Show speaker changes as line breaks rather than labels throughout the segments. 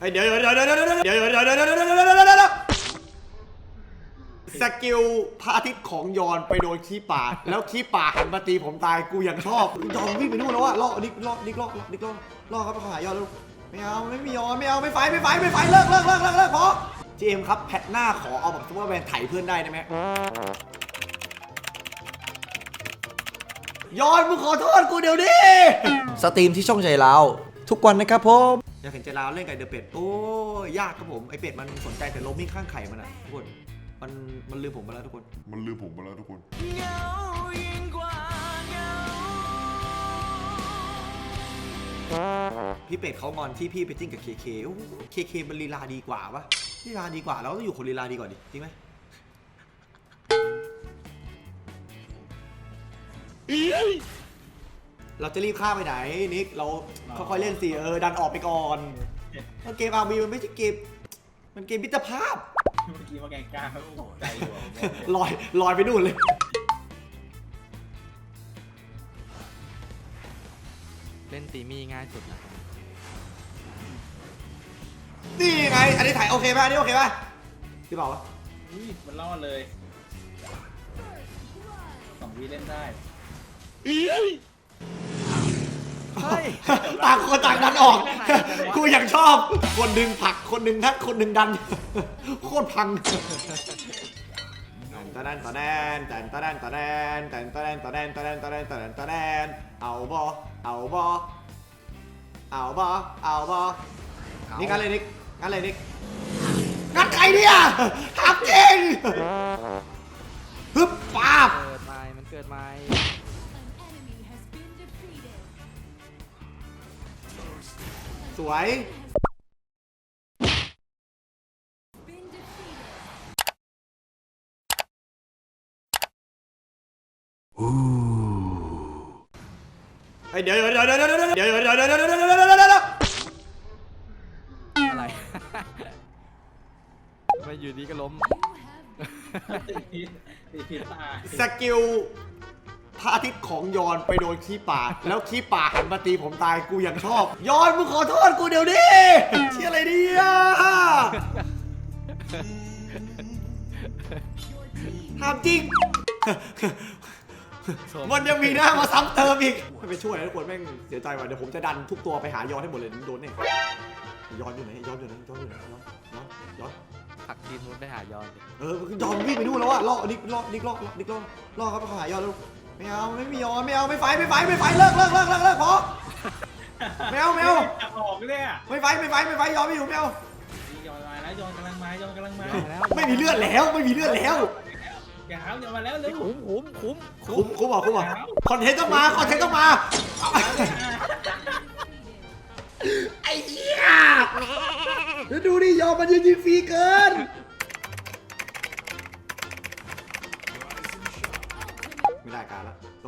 เฮ้ยเดี๋ยวเดี๋ยวเดี๋ยวเดี๋ยวเดี๋ยวเดี๋ยวเดี๋ยวเดี๋ยวเดี๋ยวเดี๋ยวเดี๋ยวเดี๋ยวเดี๋ยวสกิลพระอาทิตย์ของยอนไปโดนขี้ป่า แล้วขี้ป่าหันมาตีผมตายกูยังชอบยอนวิ่งไปนู่นแล้วอะล่อนิกล่อนิกล่อนิกล่อล่อครับไปหายอนล้วไม่เอาไม่มียอนไม่เอาไม่ไฟไม่ไฟไม่ไฟเลิกเลิกเลิกเลิกเลิกพอจีเจมครับแพทหน้าขอเอาแบบซูเปอร์แมนไถเพื่อนได้ได้ไหมยอนมึงขอโทษกูเดี๋ยวนี้สตรีมที่ช่องใจเราทุกวันนะครับผม อยากเห็นใจเราเล่นกับเดอะเป็ดโอ้ยยากครับผมไอเป็ดมันสนใจแต่โลมิ่งข้างไข่มันอะทุกคนมันมันลืมผมไปแล้วทุกคน
มันลืมผมไปแล้วทุกคน
พี่เป็ดเขางอนที่พี่ไปจิ้งกับเคเคเคเคมันลีลาดีกว่าปะลีลาดีกว่าเราต้องอยู่คนลีลาดีกว่าดิจริงไหม เราจะรีบข้ามไปไหนนิกเราค่อยๆเล่นสิเออดันออกไปก่อนเพราะเกมอาร์บีมันไม่ใช่เกมมันเกมมิตรภาพ
เมื่อกี้ว่าแกกล้าเขาตกใจอยู่อะ
ลอยลอยไปนู่นเลย
เล่นตีมี่ง่ายสุดนะ
นี่ไง อันนี้ถ่ายโอเคป่ะอันนี้โอเคป่ะพี่บอกว่า
อุ้ยมันรอดเลยสองวิเล่นได้
ต่างคนต่างดันออก กูอยากชอบ คนดึงผัก คนดึงทัก คนดึงดัน โคตรพังตะแดนตะแดนแต่ตะแดนตะแดนแต่ตะแดนตะแดนตะแดนตะแดนตะแดนตะแดนเอาบอเอาบอเอาบอเอาบอนี่กันเลยนิกกันเลยนิกงัดใครเนี่ยทำจริงฮึบป้าบ
เกิดไม้มันเกิดไม้
สวย เฮ้ยเดี๋ยวเดี๋ยวเดี๋ยวเดี๋ยวเดี๋ยวเดี๋ยวเดี๋ยวเดี๋ยวเดี๋ยวเดี๋ยวเดี๋ยวเดี๋ยวเดี๋ยวเดี๋ยวเดี๋ยว
อะไรมาอยู่ดีก็ล้ม
ตีตีตาย
สกิล พระอาทิตย์ของยอนไปโดนขี้ป่า แล้วขี้ป่าหันมาตีผมตายกูยังชอบ ยอนมึงขอโทษกูเดี๋ยวนี้เชี่ยอะไรเนี่ยถามจริง มันยังมีหน้ามาซ้ำเติมอีกไม่ไปช่วยนะทุกคนแม่งเสียใจว่ะเดี๋ยวผมจะดันทุกตัวไปหายอนให้หมดเลยโดนเนี่ยยอนอยู่ไหนยอนอยู่ไหนยอนอยู่ไหนยอนยอนยอน
ผลักทีมนู้นไปหายอนดิ
เออยอนวิ่งไปนู่นแล้วอะล่อนิกล่อนิกล่อนิกล่อล่อครับไปหายอนแล้ว ไม่เอาไม่มียอนไม่เอาไม่ไฟไม่ไฟไม่ไฟเลิกเลิกเลิกเลิกเลิกพอไม่เอาไม่เอา
จับออกเลยอะ
ไม่ไฟไม่ไฟไม่ไฟยอนไม่อยู่ไม่เอา
ยอนมาแล้วยอนกำลังมายอนกำลังมา
แล้ว
ไม่มีเลือดแล้วไม่มีเลือดแล้ว
อย่าหาวยอนมาแล้วเร็ว
คุ้มคุ้มคุ้ม
คุ้มคุ้มอะคุ้มอะคอนเทนต์ต้องมาคอนเทนต์ต้องมาไอ้เหี้ยแล้วดูดิยอมมันยืนยิงฟรีเกิน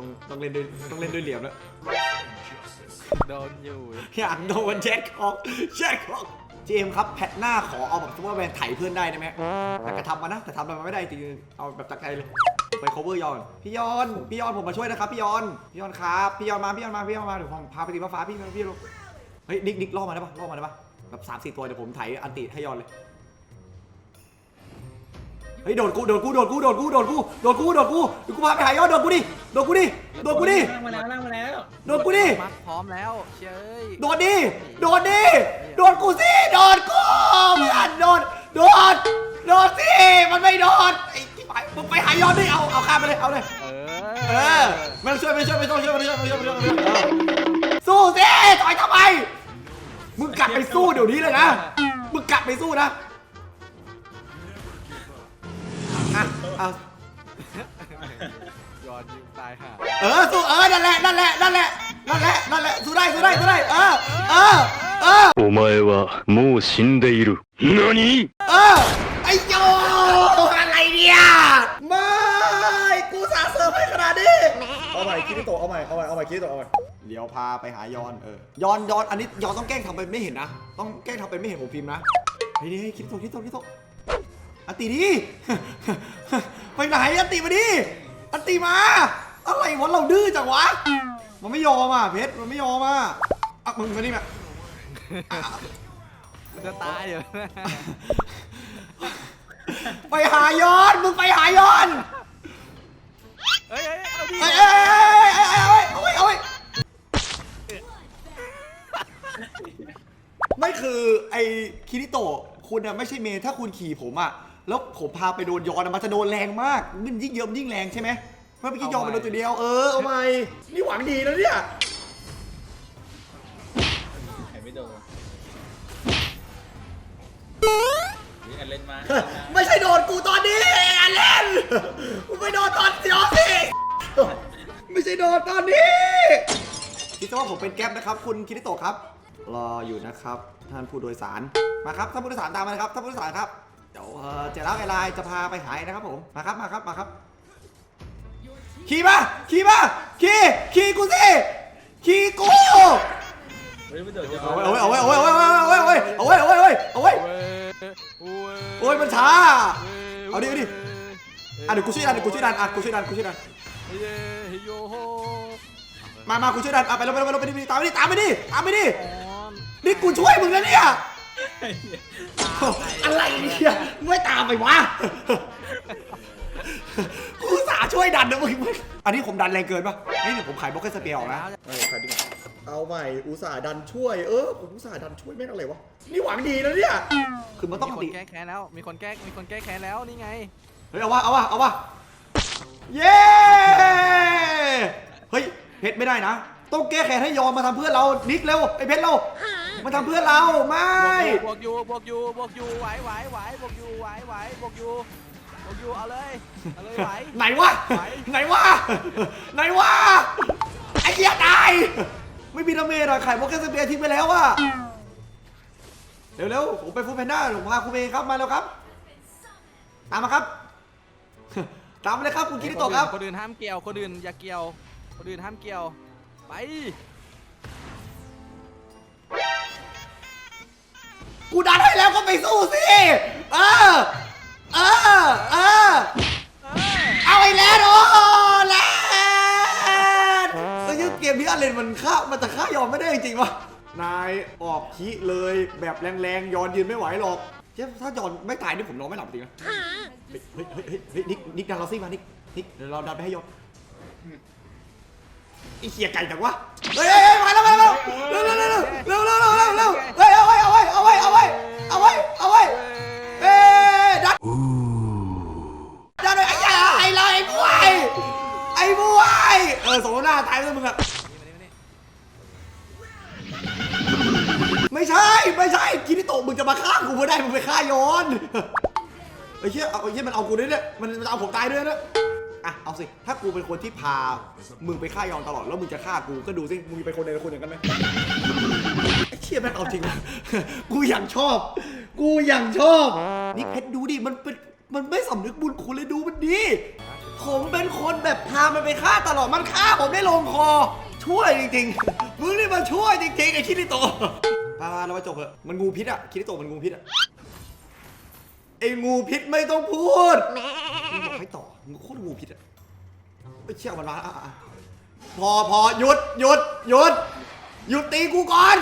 ต้องต้องเล่นด้วยต้องเล่นด้วยเหลี่ยมแล้ว
โดนอยู่
อยากโดนแจ็คของแจ็คของเจมส์ครับแพทหน้าขอเอาแบบซูเปอร์แมนไถเพื่อนได้ได้ไหมแต่กระทำมานะแต่ทำอะไรมาไม่ได้จริงๆเอาแบบจากใจเลยไป cover ยอน พี่ยอน พี่ยอนผมมาช่วยนะครับพี่ยอน พี่ยอนครับพี่ยอนมาพี่ยอนมาพี่ยอนมาเดี๋ยวผมพาไปตีฟ้าพี่พี่ลงเฮ้ยนิกนิกล่อมาได้ปะล่อมาได้ปะแบบสามสี่ตัวเดี๋ยวผมไถอันติให้ยอนเลย เฮ้ยโดนกูโดนกูโดนกูโดนกูโดนกูโดนกูโดนกูเดี๋ยวกูพาไปหายอนโดนกูดิโดนกูดิโดนกูดิ
ล่างมาแล้วล่างมาแล้ว
โดนกูดิ
มัดพร้อมแล้วเชย
โดนดิโดนดิโดนกูสิโดนกูเพื่อนโดนโดนโดนสิมันไม่โดนไอ้ที่ไปมึงไปหายอนดิเอาเอาข้ามไปเลยเอาเลย
เอ
เอ
อ
อไม่ต้องช่วยไม่ต้องช่วยไม่ต้องช่วยไม่ต้องช่วยไม่ต้องช่วยไม่ต้องช่วยเออสู้สิต่อยทำไมมึงกลับไปสู้เดี๋ยวนี้เลยนะมึงกลับไปสู้นะ เอา
ยอนยิงตายห่า
เออสู้เออ นั่นแหละ นั่นแหละ นั่นแหละ นั่นแหละ นั่นแหละ สู้ได้ สู้ได้ สู้ได้ เออ เออ เออ
お前はもう死んでいる。何
เออ ไอ้โยอะไรเนี่ยไม่กูสาเสริมให้ขนาดนี้เอาใหม่คิดที่โตะเอาใหม่เอาใหม่เอาใหม่คิดที่โตะเอาใหม่เดี๋ยวพาไปหายอนเออยอนยอนอันนี้ยอนต้องแกล้งทำเป็นไม่เห็นนะ ต้องแกล้งทำเป็นไม่เห็นผมพิมพ์นะเฮ้ยนี่คิดที่โตะคิดที่โตะคิดที่โตะ อันตีดิ ไปไหนอันตีมาดิอันตีมา อะไรวะเราดื้อจังวะ มันไม่ยอมอะเพชร มันไม่ยอมอะอะมึงมานี่มาอะ
มันจะตายเดี๋ยวนะ
ไปหายอน มึงไปหายอน
เฮ้ยเฮ้ยเอาดิ
เอ้ยเอ้ยเอ้ยเอ้ยเอ้ยเอ้ยเอ้ยเอ้ยไม่คือไอ้คิริโตะคุณอะไม่ใช่เมย์ถ้าคุณขี่ผมอะ แล้วผมพาไปโดนยอนอะมันจะโดนแรงมากมันยิ่งเยอะมันยิ่งแรงใช่ไหมเพราะเมื่อกี้ยอนมันโดนตัวเดียวเออเอาไหมนี่หวังดีนะเนี่ย
ใครไม่โดนนี่อันเล่นมา
ไม่ใช่โดนกูตอนนี้อันเล่นกูไม่โดนตอนเดียวสิไม่ใช่โดนตอนนี้คิดซะว่าผมเป็นแก๊ปนะครับ คุณคิริโตะครับ รออยู่นะครับ ท่านผู้โดยสารมาครับท่านผู้โดยสารตามมาเลยครับท่านผู้โดยสารครับเดี๋ ยวเอ่อเจรักไอไลน์จะพาไปหายนะครับผมมาครับมาครับมาครับ ขี่มาขี่มาขี่ขี่กูสิขี่กู
เฮ้ยไม่โดนจะ
เอาไว้เอาไว้เอาไว้เอาไว้เอาไว้เอาไว้เอาไว้เอาไว้เอาไว้เอาไว้
เว้ยโอ้ย
โอ้ยมันช้า
ว้ย
เอาดิเอาดิ อะเดี๋ยวกูช่วยดันเดี๋ยวกูช่วยดันอะกูช่วยดันกูช่วยดัน
เฮ้ยเฮ้ยโยโฮ
มามากูช่วยดันอะไปแล้วไปแล้วไปแล้วไปดิตามไปดิตามไปดิตามไปดิ
อ๋อ
นี่กูช่วยมึงแล้วเนี่ย อะไรเนี่ยไม่ตามไปวะกูอุตสาห์ช่วยดันนะมึงอันนี้ผมดันแรงเกินปะเฮ้ยเดี๋ยวผมขายบล็อกเกอร์สเปียร์ออกนะเออขายดีกว่าเอาใหม่อุตส่าห์ดันช่วย เออผมอุตส่าห์ดันช่วยแม่งอะไรวะนี่หวังดีนะเนี่ยคือมันต้อง
มีค
ติ
นแก้แค้นแล้ว มีคนแก้ มีคนแก้แค้นแล้วนี่ไง
เฮ้ยเอาวะเอาวะเอาวะเย้เฮ้ยเพชรไม่ได้นะต้องแก้แค้นให้ยอมมาทำเพื่อนเรานิกเร็วไอ้เพชรเรา มาทำเพื่อนเราไม่
บวกอยู่บวกอยู่บวกอยู่ไหวไหวไหวบวกอยู่ไหวไหวบวกอยู่บวกอยู่เอาเลยเอาเลยไหว
ไหนวะ
ไหว
ไหนวะ ไหนวะ ไอ้เหี้ยตาย ไม่มีดาเมจอะไข่โมเกสเปียร์ทิ้งไปแล้วอะเร็วๆผมไปฟูดแพนด้าผมพาคุณเองครับมาแล้วครับ ตามมาครับ ตามมาเลยครับคุณคิริโตะครับ
คนอื่นห้ามเกี่ยวคนอื่นอย่าเกี่ยว คนอื่นห้ามเกี่ยว ไป
กูดันให้แล้วก็ไปสู้สิ เออ เออ เออ เอาไอ้แลนด์โอ้แลนด์เฮ้ยเกมนี้อะไรมันฆ่ามันจะฆ่ายอมไม่ได้จริงๆวะนายออกคีเลยแบบแรงๆ ยอนยืนไม่ไหวหรอกเจ๊ถ้ายอนไม่ตายนี่ผมนอนไม่หลับจริงนะ เฮ้ยเฮ้ยเฮ้ยเฮ้ยนิกนิกดันเราซิมา นิกนิกเดี๋ยวเราดันไปให้ยอนไอเขี่ยไก่จังวะ เฮ้ยเฮ้ยมาแล้ว เร็วเร็วเร็วเร็วเร็วเร็วเร็วเฮ้ยเอาไว้เอาไว้เอาไว้เอาไว้เอาไว้เอาไว้เอ้ดันดันเลยไอ้ยาไอ้ลอยไอ้บวยไอ้บวยเออสมหน้าตายไปแล้วมึงอะไม่ใช่ไม่ใช่กินนี่ตกมึงจะมาฆ่ากูไม่ได้มึงไปฆ่าย้อนไอ้เหี้ยเอาไอ้เหี้ยมันเอากูด้วยเนี่ยมันมันเอาผมตายด้วยเนี่ย อะเอาสิ ถ้ากูเป็นคนที่พา มึงไปฆ่ายอนตลอดแล้วมึงจะฆ่ากูก็ดูสิมึงเป็นคนในคนอย่างกันไหมไอ้เชี่ยแม่งเอาจริงว่ะกูอย่างชอบ กูอย่างชอบ นี่เพชรดูดิมันเป็นมันไม่สำนึกบุญคุณเลยดูมันดีผมเป็นคนแบบพามันไปฆ่าตลอดมันฆ่าผมได้ลงคอ ช่วยจริงๆมึงนี่มาช่วยจริงๆไอ้คิริโตะมามาเราไปจบเถอะมันงูพิษอะคิริโตะมันงูพิษอะ ไอ้งูพิษไม่ต้องพูดมึงบอกให้ต่อมึงโคตรงูพิษอะไอ้เชี่ยมันมาอะอะพอพอหยุดหยุดหยุดหยุดตีกูก่อน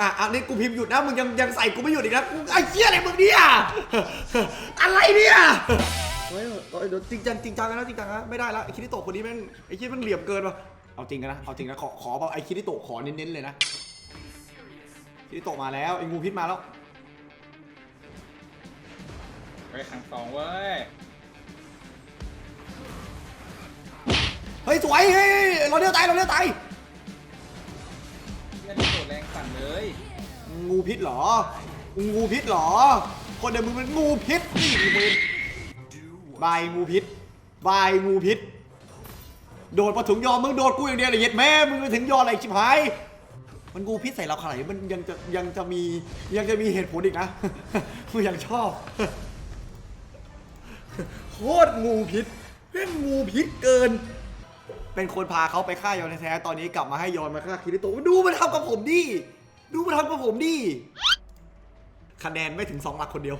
อะอันนี้กูพิมพ์หยุดนะมึงยังยังใส่กูไม่หยุดอีกนะกูไอ้เหี้ยอะไรมึงเนี่ย อะไรเนี่ยเฮ้ยเฮ้ยเดี๋ยวจริงจังจริงจังนะจริงจังนะไม่ได้ละไอ้คิริโตะคนนี้แม่งไอ้คิดมันเหลี่ยมเกินว่ะเอาจริงกันนะเอาจริงนะขอขอเอาไอ้คิริโตะขอเน้นๆเลยนะคิริโตะมาแล้วไอ้งูพิษมาแล้ว
ไปขังสองเว้ย
เฮ้ยสวยเฮ้ยเราเลี้ยวตายเราเลี้ยวตาย
เล่นโดดแรงสั่นเลย
งูพิษเหรอ งูพิษเหรอ คนเดิมมึงเป็นงูพิษนี่มึงบายงูพิษบายงูพิษ โดดมาถึงยอมมึงโดดกูอย่างเดียวเลยเย็ดแม่มึงไปถึงยออะไรชิบหาย มันงูพิษใส่เราขนาดไหนมันยังจะยังจะมียังจะมีเหตุผลอีกนะกูยังชอบ โคตรงูพิษเล่นงูพิษเกิน เป็นคนพาเขาไปฆ่ายอนแท้ๆตอนนี้กลับมาให้ยอนมาฆ่าคิริโตะดูมันทำกับผมดิ ดูมันทำกับผมดิ คะแนนไม่ถึงสองหลักคนเดียว